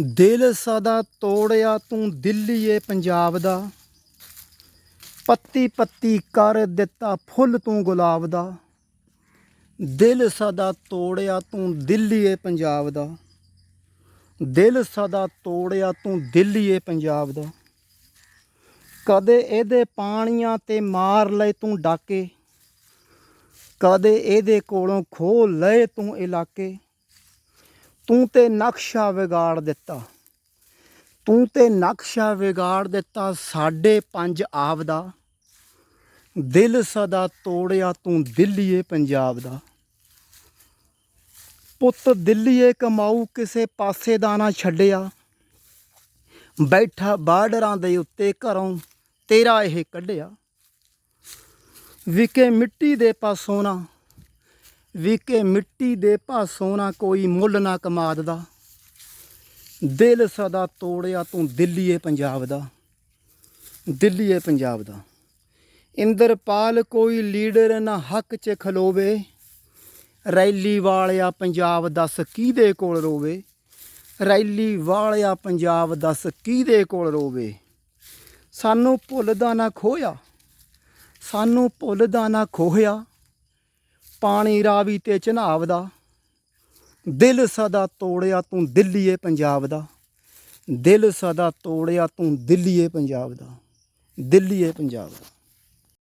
ਦਿਲ ਸਦਾ ਤੋੜਿਆ ਤੂੰ ਦਿੱਲੀਏ ਪੰਜਾਬ ਦਾ। ਪੱਤੀ ਪੱਤੀ ਕਰ ਦਿੱਤਾ ਫੁੱਲ ਤੂੰ ਗੁਲਾਬ ਦਾ। ਦਿਲ ਸਦਾ ਤੋੜਿਆ ਤੂੰ ਦਿੱਲੀਏ ਪੰਜਾਬ ਦਾ। ਦਿਲ ਸਦਾ ਤੋੜਿਆ ਤੂੰ ਦਿੱਲੀਏ ਪੰਜਾਬ ਦਾ। ਕਦੇ ਇਹਦੇ ਪਾਣੀਆਂ ਤੇ ਮਾਰ ਲਏ ਤੂੰ ਡਾਕੇ। ਕਦੇ ਇਹਦੇ ਕੋਲੋਂ ਖੋਹ ਲਏ ਤੂੰ ਇਲਾਕੇ। ਤੂੰ ਤੇ ਨਕਸ਼ਾ ਵਿਗਾੜ ਦਿੱਤਾ। ਤੂੰ ਤੇ ਨਕਸ਼ਾ ਵਿਗਾੜ ਦਿੱਤਾ ਸਾਡੇ ਪੰਜ ਆਬ ਦਾ। ਦਿਲ ਸਦਾ ਤੋੜਿਆ ਤੂੰ ਦਿੱਲੀਏ ਪੰਜਾਬ ਦਾ। ਪੁੱਤ ਦਿੱਲੀਏ ਕਮਾਊ ਕਿਸੇ ਪਾਸੇ ਦਾ ਨਾ ਛੱਡਿਆ। ਬੈਠਾ ਬਾਰਡਰਾਂ ਦੇ ਉੱਤੇ ਘਰੋਂ ਤੇਰਾ ਇਹ ਕੱਢਿਆ। ਵਿਕੇ ਮਿੱਟੀ ਦੇ ਪਾਸੋਂ ਨਾ ਵਿਕੇ ਮਿੱਟੀ ਦੇ ਪਾਸੋਂ ਨਾ ਕੋਈ ਮੁੱਲ ਨਾ ਕਮਾਦ ਦਾ। ਦਿਲ ਸਦਾ ਤੋੜਿਆ ਤੂੰ ਦਿੱਲੀਏ ਪੰਜਾਬ ਦਾ, ਦਿੱਲੀਏ ਪੰਜਾਬ ਦਾ। ਇੰਦਰਪਾਲ ਕੋਈ ਲੀਡਰ ਨਾ ਹੱਕ 'ਚ ਖਲੋਵੇ, ਰੈਲੀ ਵਾਲਿਆ ਪੰਜਾਬ ਦੱਸ ਕਿਹਦੇ ਕੋਲ ਰੋਵੇ? ਰੈਲੀ ਵਾਲਿਆ ਪੰਜਾਬ ਦੱਸ ਕਿਹਦੇ ਕੋਲ ਰੋਵੇ? ਸਾਨੂੰ ਭੁੱਲਦਾ ਨਾ ਖੋਇਆ ਸਾਨੂੰ ਭੁੱਲਦਾ ਨਾ ਖੋਹਿਆ। ਪਾਣੀ ਰਾਵੀ ਤੇ ਚਨਾਬ ਦਾ ਦਿਲ ਸਦਾ ਤੋੜਿਆ ਤੂੰ ਦਿੱਲੀਏ ਪੰਜਾਬ ਦਾ। ਦਿਲ ਸਦਾ ਤੋੜਿਆ ਤੂੰ ਦਿੱਲੀਏ ਪੰਜਾਬ ਦਾ। ਦਿੱਲੀਏ ਪੰਜਾਬ ਦਾ।